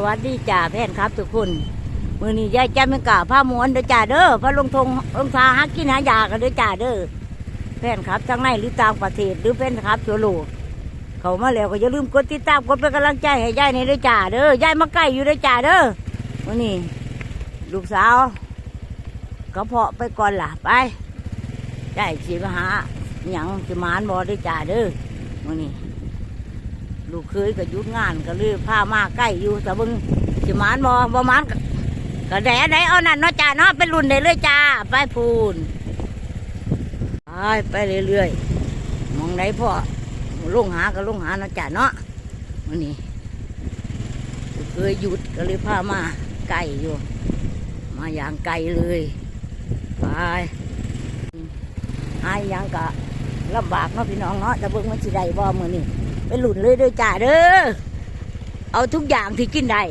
สวัสดีจ่าแพนครับทุกคนมือนี้ยายจำเป็นกะผ้ามวนเด้อจ่าเด้อพระลงทงลงทาหากินหายากันเด้อจ่าเด้อแพนครับทั้งในหรือต่างประเทศหรือเป็นครับทั่วโลกเขามาแล้วก็อย่าลืมกดติดตามกดเป็นกำลังใจให้ยายในเด้อจ่าเด้อยายมาใกล้อยู่เด้อจ่าเด้อมือนี้ลูกสาวก็เพาะไปก่อนล่ะไปยายสิมาหาหยังสิมานบ่เด้อจ่าเด้อมือนี้ ลูกเคยก็หยุดงานก็เลยพามาใกล้อยู่แต่บึงสิมานบ่บ่หมานก็แดดได้เอานั่นเนาะจ้าเนาะเป็นรุ่นได้เลยจ้า ไปพูนไปไปเรื่อยๆมองไหนพ่อลงหาก็ลงหาเนาะจ้าเนาะวันนี้เคยหยุดก็เลยพามาไกลอยู่ มาอย่างไกลเลยไปหายยังกะลำบากเนาะพี่น้องเนาะแต่เบิ่งมันสิได้บ่มื้อนี้ ไปหลุนเลยเด้อจ่าเด้อเอาทุกอย่างที่กินได้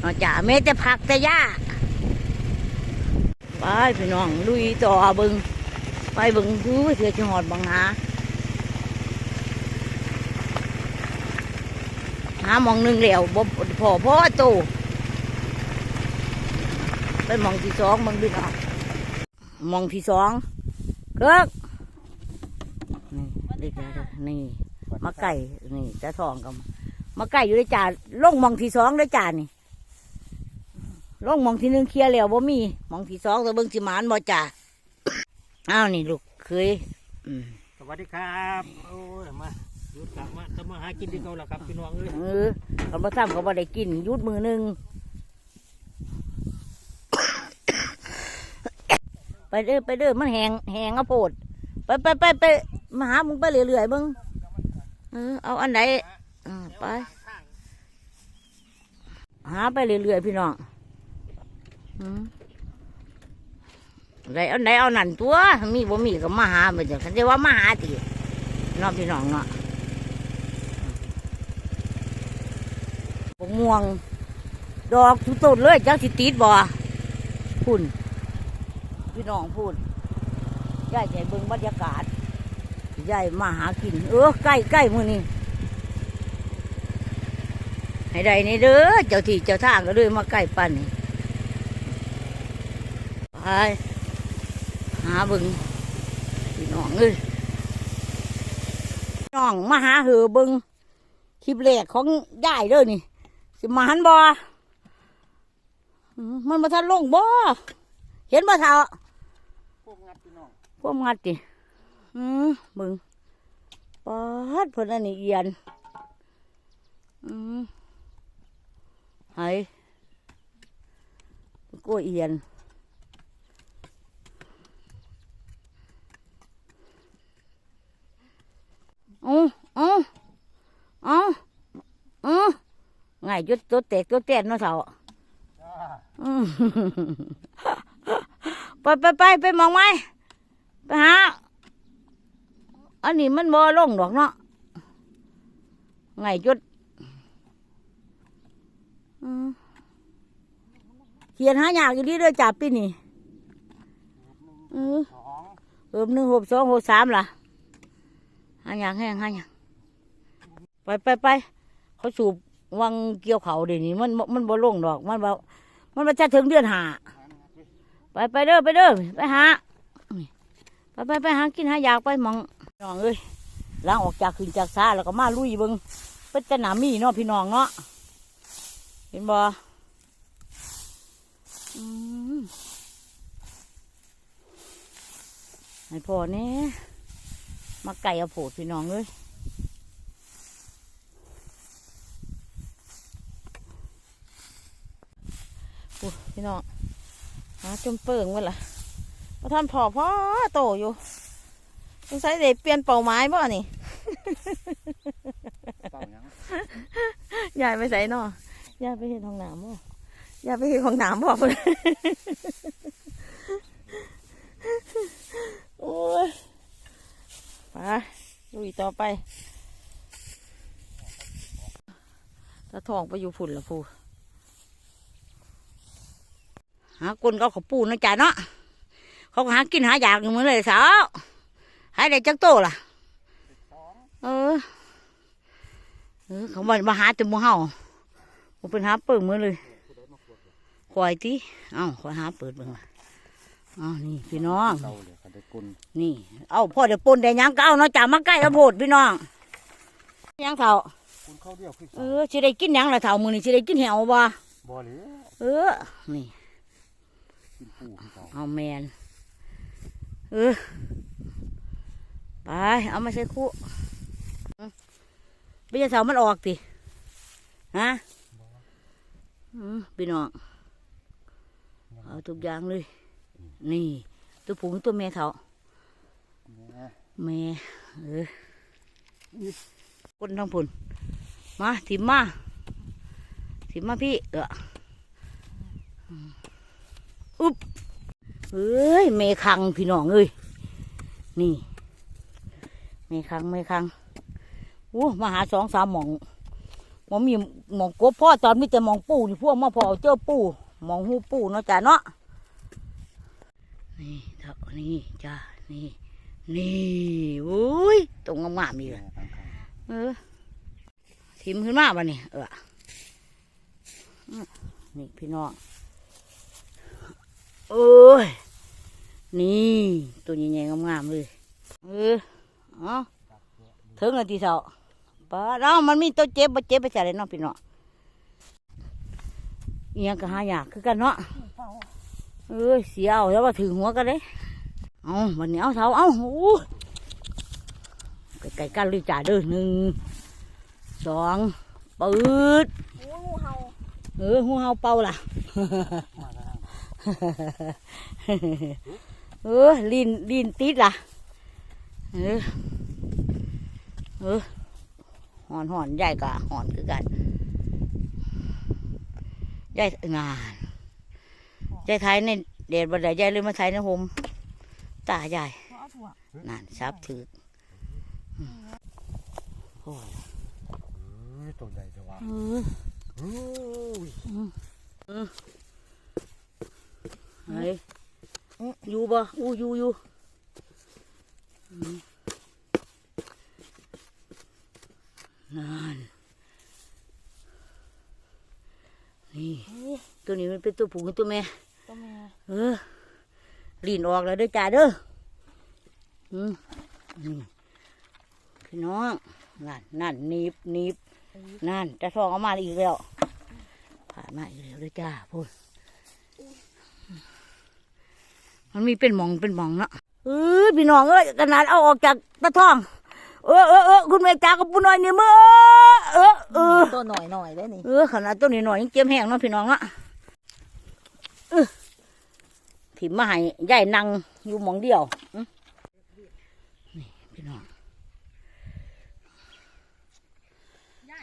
เอาจ่าแม้แต่ผักแต่หญ้าไปพี่น้องลุยต่อเบิงไปเบิงดูเถื่อจะหอดบังหาหามองหนึ่งแล้วบ่พอพ่อโตไปมองที่สองมึงดึงออกมองที่สองเกิกนี่เด็กแล้วนี่ มาไก่นี่จะทองกับมาไก่อยู่ในจานลงหมองที่สองในจานนี่ลงหมองที่หนึ่งเคลียร์แล้วบ่มีหมองที่สองตัวเบิ่งสิหมานบ่จ่าอ้าวนี่ลูกเคยอืมสวัสดีครับโอ้ยมาหยุดกลับมาจะมาหากินที่เขาแล้วครับพี่น้องเอ้ยเออเขาบ่ทำเขาบ่ได้กินหยุดมือหนึ่งไปเด้อไปเด้อมันแหงแหงอะโพดไปไปไปไปมาหามึงไปเรื่อยๆเบิ่ง เออเอาอันไหนไป หาไปเรื่อยๆพี่น้องอืมไหนเอาไหนเอานั่นตัว มีบ่มีก็มาหาไปเถอะคันจะว่ามาหาติเน้องพี่น้องเนาะบม่วง ดอกทุกต้นเลยจักสิติดบ่พุ่นพี่น้องพูดยาใจเบิ่งบรรยากาศ ยายมาหากิน เออใกล้ใกล้มือนี้ให้ได้นี่เด้อเจ้าที่เจ้าทางก็เลยมาใกล้ปันนี่ไปหาเบิงพี่น้องเอ้ยน้องมาหาเหอเบิงคลิปแรกของยายเด้อนี่สิมาหันบ่อืมมันมาทันลงบ่เห็นบ่เท่าพวกงัดพี่น้องพวกงัดดิ อืมเบิงปาดเพิ่นอันนี้เอียน อืมไห้กล้วยเอียนอืออืออืออือง่ายจุดตัวแตกตัวแตนเนาะเสาอืมไปไปไปไปมองไหมไปหา อันนี้มันบ่ลงดอกเนาะไงจุดเขียนหาอยากอยู่ดีเด้อจับปีนี่เออสองเอิบหนึ่งหกสองหกสามล่ะหาอยากแห้งหาอยากไปไปไปเขาสูบวังเกี่ยวเขาเดี๋ยวนี้มันมันบ่ลงดอก มันบ่มันมาจะถึงเดือนหาไปไปเด้อไปเด้อไปหาไปไปไปหากินหาอยากไปมอง น้องเอ้ยล้างออกจากขึ้นจากซาแล้วก็มาลุยเบิงเป็นจะหนามีเนาะพี่น้องเนาะเห็นบ่อืมให้พ่อเนี่ยมาไก่เอาโผดพี่น้องเลยโอ้พี่น้องหาจมเปิงว้ล่ะมาทำพอพ่อโตอยู่ สงสัยเด็เปลี่ยนเป่าไม้บ่นี่เต่ายังยายไปใส่นอยายไปเห็นห้องน้ำบ่ยายไปเห็นห้องน้ำบ่เพิ่นโอ้ยไปลุยต่อไปตาทองไปอยู่ฝุ่นละพูหากลเขาเขาปูนะจ๊ะเนาะเขาก็หากินหาอยากอยู่เหมือนเลยสาว หายได้จักโตล่ะ เออ เออ เขามามาหาแตัวหมูเฮาโอ้เป็นหาเปิดมือเลยควายติเอ้าควายหาเปิดเบิ่งล่ะอ้านี่พี่น้องเก่าเลยค่ะได้กุนนี่ เอาพ่อเดี๋ยวปนได้หยังก็เอาเนาะจ่ามาใกล้เอาโพดพี่น้องหยังเถ่า กุนเข้าเดียวคือเออสิได้กินหยังล่ะเถ่ามือนี่สิได้กินเหวบ่บ่เลยเออ นี่ กินปูคือเก่า เอาแมนเออ ไปเอามาใส่คู่ไปจะเสามันออกติฮะอืมพี่น้องเอาทุกอย่างเลย นี่ ตัวผูงตัวแม่เถาแม่แม่เออคนทั้งผุนมาถิมมาถิมมาพี่เอออืมอุ๊บเอ้ยเมคังพี่น้องเอ้ยนี่ เมคังเมคังอู้มาหาสองสามหมองหมองมีหมองกบพ่อตอนมีแต่หมองปูนี่พวกมาพอเจอปูหมองหูปูเนาะจ้ะเนาะนี่เท่านี่จ้านี่นี่โอ้ยตรงงามๆนี่เลยเออทิมขึ้นมาบ่เนี่เออนี่พี่น้องโอ้ยนี่ตัวใหญ่ๆงามๆเลยเออ อ๋อถึงนาทีเสาปะเรามันมีตัวเจ็บบ่เจ็บไปใส่เลยเนาะพี่น้องเอียงก็หายากคือกันเนาะเอ้ยเสียเอาแล้วว่าถึงหัวกันเลยเอาวันนี้เอาเสาเอาโอ้ยไก่กันเลยจ่าเด้อหนึ่งสองปืดโอ้งูเห่าเออหูเฮาเป่าล่ะเออลินลินติดล่ะเออ ออหอนหอนใหญ่กะหอนคือกันใหญ่งานใหญ่ไทยในเดดบันไดใหญ่เลยมาไทยในโฮมตาใหญ่เอาถั่วนั่นซับถือโอ้ยเอ้ยตัวใหญ่จะว่าเออโอ้ยไหนอยู่บ่อู้อยู่อยู่อืม นั่นนี่ตัวนี้มันเป็นตัวผู้กับตัวแม่ตัวแม่เออลีนออกแล้วเด้อจ้าเด้ออืมนี่พี่น้องนั่นนั่นหนีบหนีบนั่นจะทองเอามาอีกแล้วผ่านมาอีกแล้วเด้อจ้าพูดมันมีเป็นหมองเป็นหมองเนาะเออพี่น้องเอ้ยขนาดเอาออกจากตะท้อง เออเออเออคุณแม่จ้ากับปุ้น้อยนี่มือเออเออตัวหน่อยหน่อยได้นี่เออขนาดต้นนี้หน่อยยังเจ็บแห้งเนาะพี่น้องอะเออถิ่มมาให้ยายนั่งอยู่หมองเดียวอื้อนี่พี่น้อง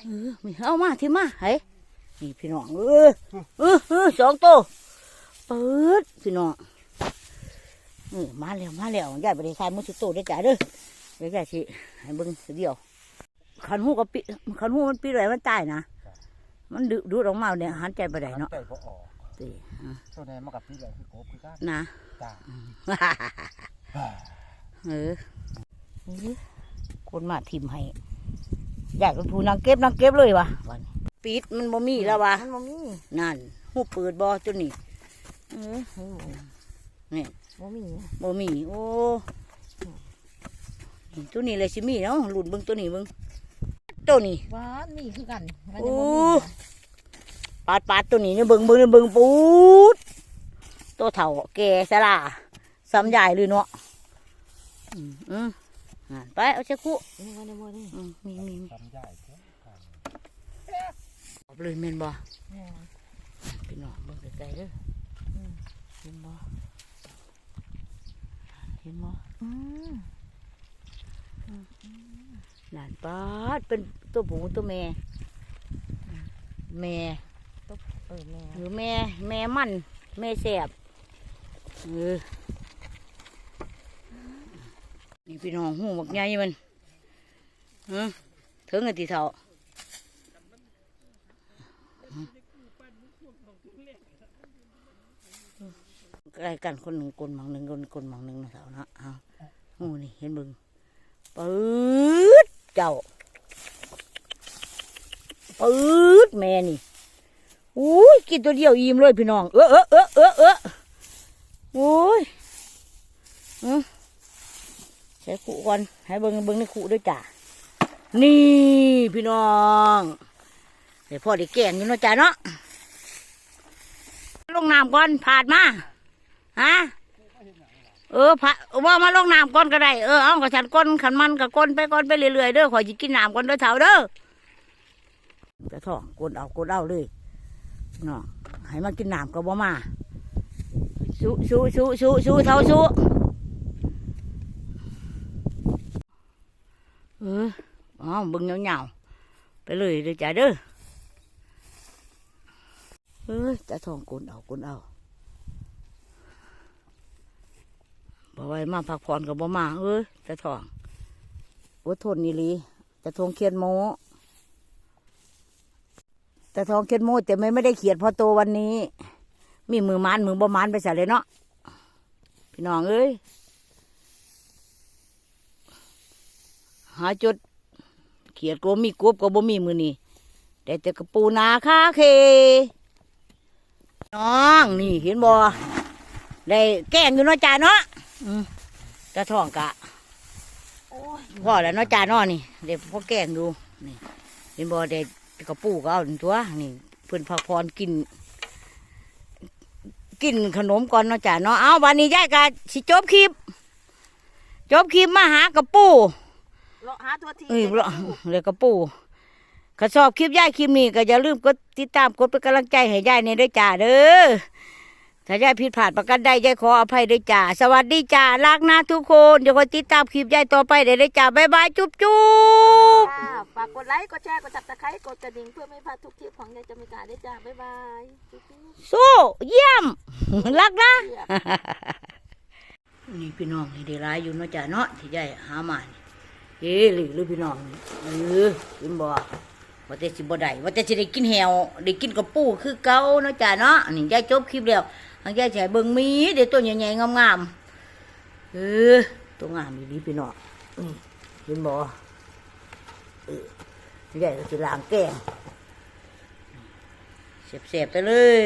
เออมีเอามาถิ่มมาเฮ้ยนี่พี่น้องเออเออเออสองตัวเปิดพี่น้องเออมาแล้วมาแล้วยายบริษัทมุสุโตได้อจ้าเด้อ เดี๋ยวยายสิให้เบิ่งเสียเดียว ขันหูกับปิขันหูมันปีไรมันตายนะ มันดูดูดออกมาเนี่ยหันใจไปได้เนาะใจบ่ออกตีอะตัวไหนมากับพี่ใหญ่คือกบคือกันนะจ้าเออเออคนมาทิมให้ อยากเป็นผู้นางเก็บนางเก็บเลยวะวันนี้ปิดมันบ่มีแล้ววะมันบ่มีนั่นหูเปิดบ่ตัวนี้เออโอ้นี่บ่มีบ่มี โอ้นี่ ตัวนี้เลยสิมีเนาะหลุดเบิ่งตัวนี้เบิ่งตัวนี้หวานมีคือกันมันโอ้จะบ่มีปาดปาดตัวนี้เนี่ยเบิ่งเบิ่งเบิ่งปูดตัวเถ่าแก่สลาซ้ำใหญ่เลยเนาะอืมอืมอ่านไปเอาเช็คคู่นี่มันบ่นี่อืมมีมีมีทำใหญ่เท่ากันเอาไปเลยเมนบ่แม่พี่น้องเบิ่งไกลๆเด้ออืมเห็นบ่เห็นบ่อืม นั่นปาดเป็นตัวผู้ตัวแม่ แม่เออแม่หรือแม่ แม่มัน แม่แสบเออนี่พี่น้องหูบักใหญ่มันฮะถึงไอ้ตีเท่าใกล้กันคนหนึ่งคนหมังหนึ่งคนคนหมังหนึ่งนะเท่านะเอาหูนี่เห็นเบึง ปื๊ดเจ้าปื๊ดแม่นี่อุ้ยกินตัวเดียวอิ่มเลยพี่น้อง เออเออเออเออเออโอ้ยอืมใช้ขู่ก่อนให้เบิ้งเบิ้งในขู่ด้วยจ้ะนี่พี่น้องเดี๋ยวพ่อได้แกงอยู่นาะจ้ะเนาะลงน้ำก่อนผ่านมาฮะ เออผ่าว่ามาลงน้ำก่อนก็ได้เออเอากับฉันก้นขันมันกับก้นไปก้นไปเรื่อยๆเด้อขอยจะกินน้ำก่อนเด้อเถาเด้อจะท้องก้นเอาก้นเอาเลยเนาะให้มากินน้ำก็บ่มาสู้สู้สู้สู้สู้เท่าสู้เอออ๋อเบึงเหงาๆไปเลยเด้อจ้าเด้อเออจะท้องก้นเอาก้นเอา บ่ไว้มาพักผ่อนกับบ่มา เอ้ยจะท้องอดทนนี่ลีจะทงเคียนโมแต่ทองเคียนโมแต่ไม่ไม่ได้เขียนพอโตวันนี้ มีมือมันมือบ่มันไปใส่เลยเนาะพี่น้องเอ้ยหาจุดเขียดก็มีกบก็บ่มีมือนี่แต่แต่กระปูนาคาเค น้องนี่เห็นบ่ได้แก้งอยู่เนาะจ่าเนาะ ตะท้องกะพ่อแล้วเนาะจ่าเนาะนี่ เดี๋ยวพ่อแกล้งดูนี่เห็นบ่ได้กระปูก็เอาตัวนี่เพิ่นพักพรกิน กินขนมก่อนเนาะจ้ะเนาะเอาวันนี้ยายก็สิจบคลิป จบคลิปมาหากระปูเลาะหาตัวทีเอ้ยเลาะเลยกระปูข้าชอบคลิปยายคลิปนี้ก็อย่าลืมกดติดตามกดเป็นกำลังใจให้ยายเนี่ยด้วยจ้าเด้อ ถ้ายายผิดพลาดประกันใดยายขออภัยด้วยจ้า สวัสดีจ้ารักนะทุกคนเดี๋ยวคอยติดตามคลิปยายต่อไปเดี๋ยวได้จ้า บ๊ายบายจุ๊บจุ๊บค่ะฝากกดไลค์กดแชร์กดจับตะไคร้กดกระดิ่งเพื่อไม่พลาดทุกคลิปของยายจามิกาได้จ้า บ๊ายบายจุ๊บจุ๊บ สู้เยี่ยม รักนะเยี่ยมนี่พี่น้องนี่ได้ร้ายอยู่เนาะจ้ะเนาะที่ยายหามานี่เฮ้หรือหรือพี่น้องนี่เออกินบ่ว่าแต่สิบ่ได้ว่าแต่สิได้กินแหวได้กินกระปูคือเก่าเนาะจ้ะเนาะนี่ยายจบคลิปแล้ว ทางยายสิให้เบิ่งมีเดี๋ยวตัวใหญ่ๆงามๆเออตัวงามอีหลีพี่น้องนี่เห็นบ่เออยายก็สิล้างแกงเสียบๆไปเลย